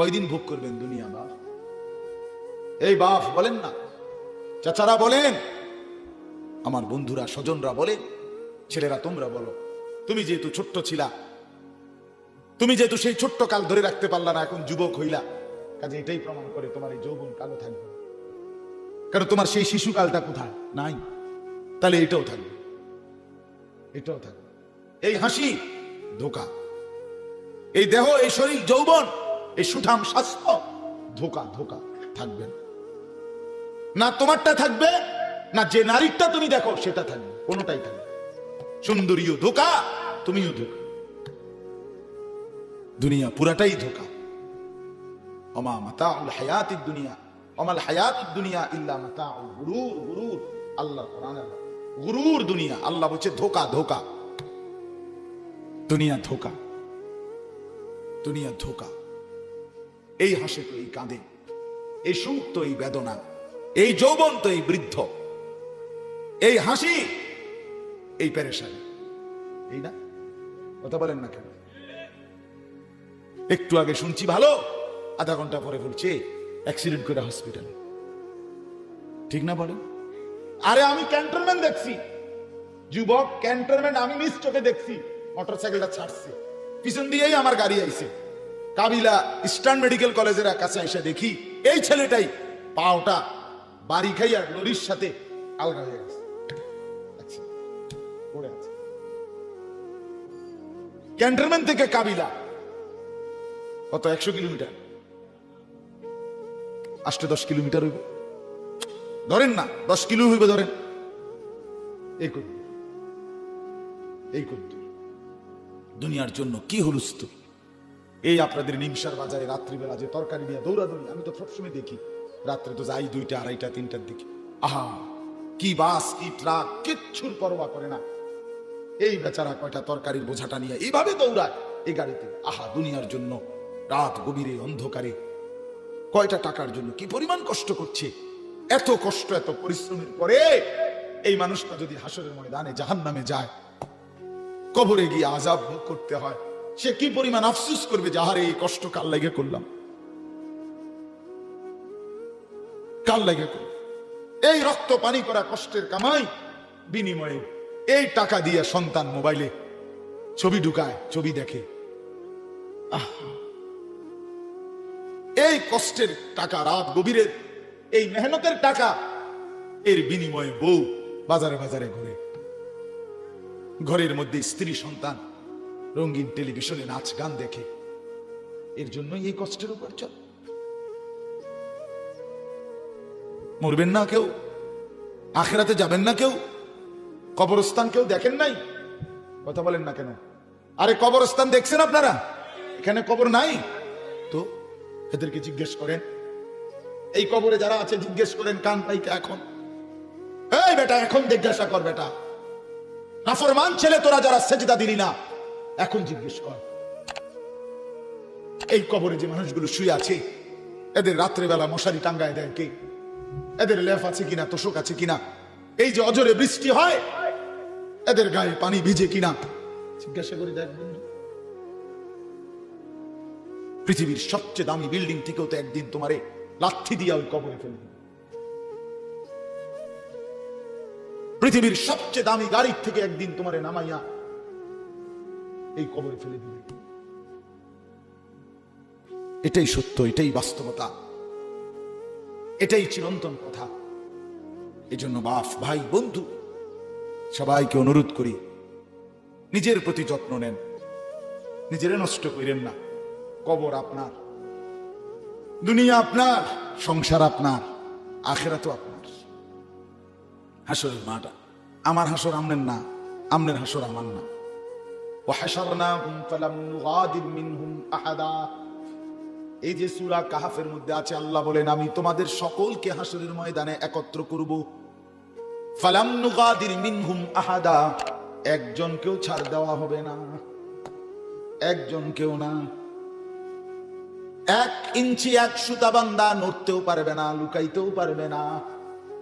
কয়দিন ভোগ করবেন দুনিয়া বাপ? এই বাপ বলেন না, চাচারা বলেন, আমার বন্ধুরা, স্বজনরা বলেন, ছেলেরা তোমরা বলো, তুমি যেহেতু ছোট্ট ছিলা, তুমি যেহেতু সেই ছোট্ট কাল ধরে রাখতে পারলা না, এখন যুবক হইলা, কাজে এটাই প্রমাণ করে তোমার এই যৌবন কালো থাকবে। কারণ তোমার সেই শিশুকালটা কোথায়? নাই। তাহলে এটাও থাকবে। এটাও থাকবে। এই হাসি, ধোকা। এই দেহ, এই শরীর, যৌবন এই সুঠাম স্বাস্থ্য ধোকা ধোকা, থাকবে না। তোমারটা থাকবে, না যে নারীরটা তুমি দেখো, সেটা থাকবে, কোনোটাই থাকবে সুন্দরীও ধোকা, তুমিও ধোকা। দুনিয়া পুরাটাই ধোকা। অমা মাতাউল হায়াতিদ দুনিয়া, অমাল হায়াতুদ দুনিয়া ইল্লা মাতাউল গুরুর গুরুর আল্লাহ। গুরুর দুনিয়া, আল্লাহ বলছে ধোকা ধোকা। দুনিয়া ধোকা। দুনিয়া ধোকা। এই হাসে তো এই কাঁদে, এই সুখ তো এই বেদনা, এই যৌবন তো এই বৃদ্ধ, এই হাসি এই পেরেশানি। এই না? কথা বলেন না কেন? একটু আগে শুনছি ভালো, আধা ঘণ্টা পরে বলছে অ্যাক্সিডেন্ট করে হসপিটালে ঠিক না বলেন? আরে আমি ক্যান্টনমেন্ট দেখছি। যুবক ক্যান্টনমেন্ট আমি নিজ চোখে দেখছি। মোটরসাইকেলটা ছাড়ছে। পিছন দিয়েই আমার গাড়ি আইছে। কাবিলা ইস্টার্ন মেডিকেল কলেজের কাছে এসে দেখি এই ছেলেটাই পাওটা বাড়ি খাই আর লরির সাথে আলগা হয়ে গেছে। আচ্ছা, ক্যান্টনমেন্ট থেকে কাবিলা কত একশো কিলোমিটার? আষ্ট দশ কিলোমিটার হইব। ধরেন না দশ কিলো হইবে ধরেন। এই করুন। এই দুনিয়ার জন্য কি হুলুস্ত এই আপনাদের নিমসার বাজারে রাত্রিবেলা যে তরকারি নিয়ে দৌড়াদৌড়ি, আমি তো সবসময় দেখি, রাত্রে তো যাই দুইটা, আড়াইটা, তিনটার দিকে। আহা, কি বাস, কি ট্রাক, কিচ্ছুর পরোয়া করে না। এই বেচারা কয়টা তরকারির বোঝাটা নিয়ে এইভাবে দৌড়ায় এই গাড়িতে। আহা, দুনিয়ার জন্য, রাত গভীরে, অন্ধকারে। কয়টা টাকার জন্য কি পরিমাণ কষ্ট করছে? এত কষ্ট, এত পরিশ্রমের পরে এই মানুষটা যদি হাসরের ময়দানে জাহান নামে যায়, কবরে গিয়ে আজাব ভোগ করতে হয়। সে কি পরিমাণ আফসুস করবে যাহারে এই কষ্ট কাল লাগে করলাম? কাল লাগে এই রক্ত পানি করা কষ্টের কামাই বিনিময়ে এই টাকা দিয়ে সন্তান মোবাইলে ছবি ঢুকায়, ছবি দেখে। এই কষ্টের টাকা রাত গভীরের এই মেহনতের টাকা এর বিনিময়ে বউ বাজারে বাজারে ঘুরে। ঘরের মধ্যে স্ত্রী সন্তান। রঙিন টেলিভিশনে নাচ, গান দেখে। এর জন্যই এই কষ্টের উপর চল। মরবেন না কেউ? আখেরাতে যাবেন না কেউ? কবরস্থান কেউ দেখেন নাই? কথা বলেন না কেন? আরে কবরস্থান দেখছেন আপনারা? এখানে কবর নাই? তো এদেরকে জিজ্ঞেস করেন, এই কবরে যারা আছে, জিজ্ঞেস করেন কান পাইতে এখন? এই বেটা, এখন জিজ্ঞাসা কর বেটা। নাফরমান ছেলে তোরা যারা সেজদা দিলি না এখন জিজ্ঞেস কর। এই কবরে যে মানুষগুলো শুয়ে আছে, এদের রাত্রেবেলা মশারি টাঙ্গায় দেয় কে? এদের লেফ আছে কিনা, তোষক আছে কিনা? এই যে অজরে বৃষ্টি হয়, এদের গায়ে পানি ভিজে কিনা? জিজ্ঞাসা করে দেখ পৃথিবীর সবচেয়ে দামি বিল্ডিং থেকেও তো একদিন তোমারে লাথি দিয়া ওই কবরে ফেলবে পৃথিবীর সবচেয়ে দামি গাড়ির থেকে একদিন তোমারে নামাইয়া এই কবরে ফেলে দিবে। এটাই সত্য, এটাই বাস্তবতা। এটাই চিরন্তন কথা। এজন্য বাপ ভাই, বন্ধু, সবাইকে অনুরোধ করি, নিজের প্রতি যত্ন নেন। নিজেরে নষ্ট করেন না। কবর আপনার, দুনিয়া আপনার, সংসার আপনার আখেরা তো আপনার। হাসরের মাটা আমার হাসর আমনের না আমনের হাসর আমার না। وحشرناهم فلم نغادر منهم أحدا এই যে সূরা কাহাফের মধ্যে আছে আল্লাহ বলেন আমি তোমাদের সকলকে হাসরের ময়দানে একত্র করব ফালাম নুগাদির মিনহুম আহাদা একজনকেও ছাড় দেওয়া হবে না একজনকেও না এক ইঞ্চি এক সুতা বান্দা নড়তেও পারবে না লুকাইতেও পারবে না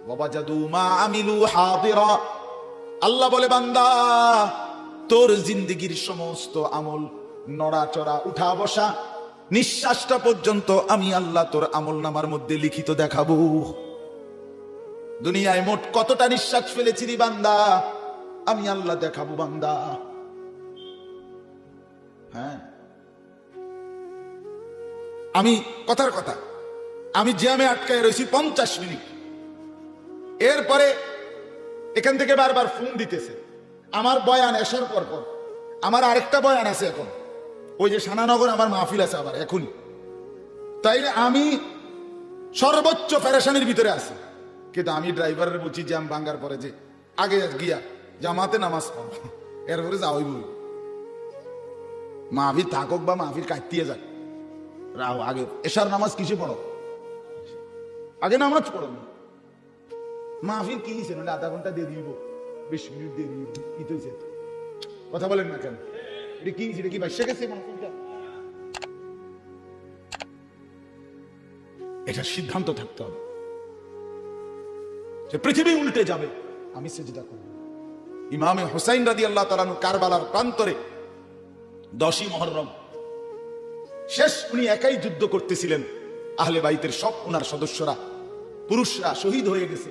বাবা জাদু মা আমিলু হাদিরা আল্লাহ বলে বান্দা তোর জিন্দিগির সমস্ত আমল নড়াচড়া উঠা বসা নিঃশ্বাসটা পর্যন্ত আমি আল্লাহ তোর আমল নামার মধ্যে লিখিত দেখাবো। দুনিয়ায় মোট কতটা নিঃশ্বাস ফেলেছি বান্দা? আমি আল্লাহ দেখাবো বান্দা। হ্যাঁ। আমি, কথার কথা, আমি জ্যামে আটকায় রয়েছি পঞ্চাশ মিনিট। এরপরে এখান থেকে বারবার ফোন দিতেছে। আমার বয়ান আসার পর পর। আমার আরেকটা বয়ান আছে এখন। ওই যে সানানগর আমার মাহফিল আছে আবার এখনই তাই আমি সর্বোচ্চ প্যারেশানির ভিতরে আছি। কিন্তু আমি ড্রাইভারের বলছি জ্যাম ভাঙ্গার পরে যে আগে গিয়া জামাতে নামাজ পড়ো। এরপরে যাওয়াই বলি মাহফিল থাকুক বা মাহফিল কাটিয়ে যাক। রাও আগে এশার নামাজ কিসে পড়ো? আগে নামাজ পড়ো। মাহফিল কি না আধা ঘণ্টা দিয়ে দিব। বিশ মিনিট দিয়ে দিব কি তো কথা বলেন না কেন? এটা কি এটা কি গেছে এটা সিদ্ধান্ত থাকতে হবে। যে পৃথিবী উল্টে যাবে, আমি সেজদা করব। ইমামে হোসাইন রাদি আল্লাহ তালানু কারবালার প্রান্তরে দশই মহরম, শেষ উনি একাই যুদ্ধ করতেছিলেন। আহলে বাইতের সব ওনার সদস্যরা, পুরুষরা শহীদ হয়ে গেছে।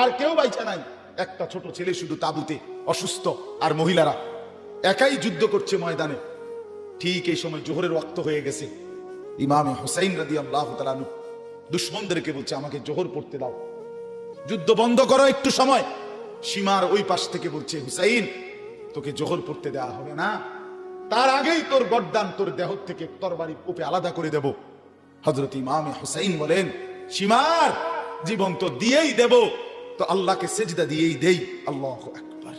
আর কেউ বাইচা নাই। একটা ছোট ছেলে শুধু তাবুতে অসুস্থ আর মহিলারা একাই যুদ্ধ করছে ময়দানে। ঠিক এই সময় জোহরের রক্ত হয়ে গেছে। ইমামে হোসাইন রাদি আল্লাহ তালানু দুশ্মনদেরকে বলছে, আমাকে জোহর পড়তে দাও। যুদ্ধ বন্ধ করো একটু সময়। সীমার ওই পাশ থেকে বলছে, হুসাইন, তোকে জোহর পড়তে দেওয়া হবে না। তার আগেই তোর গড্ডান তোর দেহ থেকে তরবারি উপে আলাদা করে দেব। হজরত ইমামে হুসাইন বলেন, সীমার জীবন তো দিয়েই দেব। তো আল্লাহকে সেজদা দিয়েই দেই। আল্লাহ আকবার।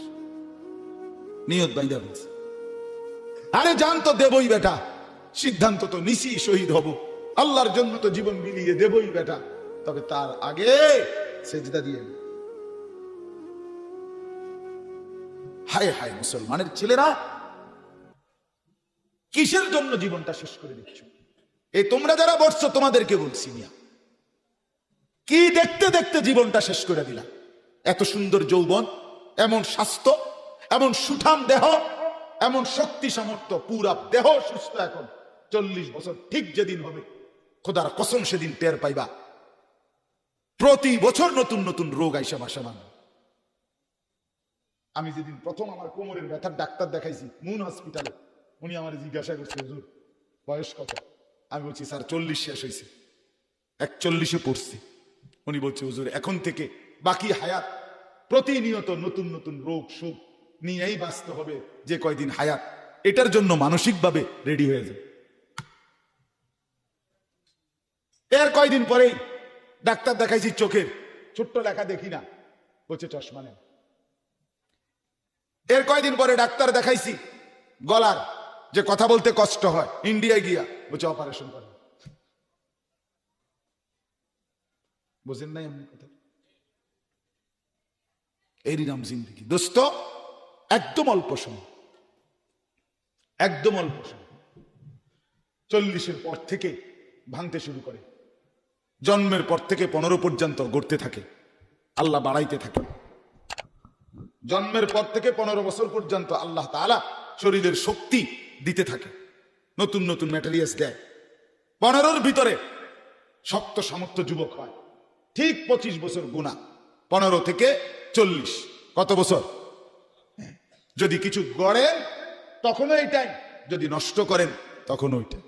নিয়ত বাইদা বলছে। আরে জান তো দেবই বেটা। সিদ্ধান্ত তো নিছি শহীদ হব। আল্লাহর জন্য তো জীবন বিলিয়ে দেবই বেটা। তবে তার আগে সেজদা দিয়ে হায় হায় মুসলমানের ছেলেরা, কিসের জন্য জীবনটা শেষ করে দিচ্ছ? এই তোমরা যারা বসছো, তোমাদেরকে বলছি মিয়া। কি দেখতে দেখতে জীবনটা শেষ করে দিলা? এত সুন্দর যৌবন, এমন স্বাস্থ্য, এমন সুঠাম দেহ, এমন শক্তি সামর্থ্য, পুরা দেহ সুস্থ এখন। চল্লিশ বছর ঠিক যেদিন হবে, খোদার কসম সেদিন টের পাইবা। প্রতি বছর নতুন নতুন রোগ আইসা বাসা মান আমি যেদিন প্রথম আমার কোমরের ব্যথার ডাক্তার দেখাইছি, মুন হসপিটালে উনি আমার জিজ্ঞাসা করছে, হুজুর, বয়স কত? আমি বলছি, স্যার, চল্লিশ শেষ হয়েছে একচল্লিশে পড়ছি। উনি বলছে, হুজুর, এখন থেকে বাকি হায়াত প্রতিনিয়ত নতুন নতুন রোগ সুখ নিয়েই বাঁচতে হবে যে কয়দিন হায়াত। এটার জন্য মানসিকভাবে রেডি হয়ে যাবে। এর কয়দিন পরেই ডাক্তার দেখাইছি চোখের, ছোট্ট লেখা দেখি না। বলছে, চশমা নেন। এর কয়দিন পরে ডাক্তার দেখাইছি গলার, যে কথা বলতে কষ্ট হয়, ইন্ডিয়ায় গিয়া। বলছে, অপারেশন করে বুঝেন নাই এমনি কথা এরই নাম জিন্দিগি দোস্ত, একদম অল্প সময়। একদম অল্প সময়। চল্লিশের পর থেকে ভাঙতে শুরু করে। জন্মের পর থেকে পনেরো পর্যন্ত গড়তে থাকে। আল্লাহ বাড়াইতে থাকে। জন্মের পর থেকে পনেরো বছর পর্যন্ত আল্লাহ তাআলা শরীরের শক্তি দিতে থাকে। নতুন নতুন ম্যাটেরিয়ালস দেয়। পনেরোর ভিতরে শক্ত সামর্থ্য যুবক হয়। ঠিক পঁচিশ বছর গুণা। পনেরো থেকে চল্লিশ। কত বছর। যদি কিছু গড়েন, তখনও এই টাইম যদি নষ্ট করেন তখন ওইটাই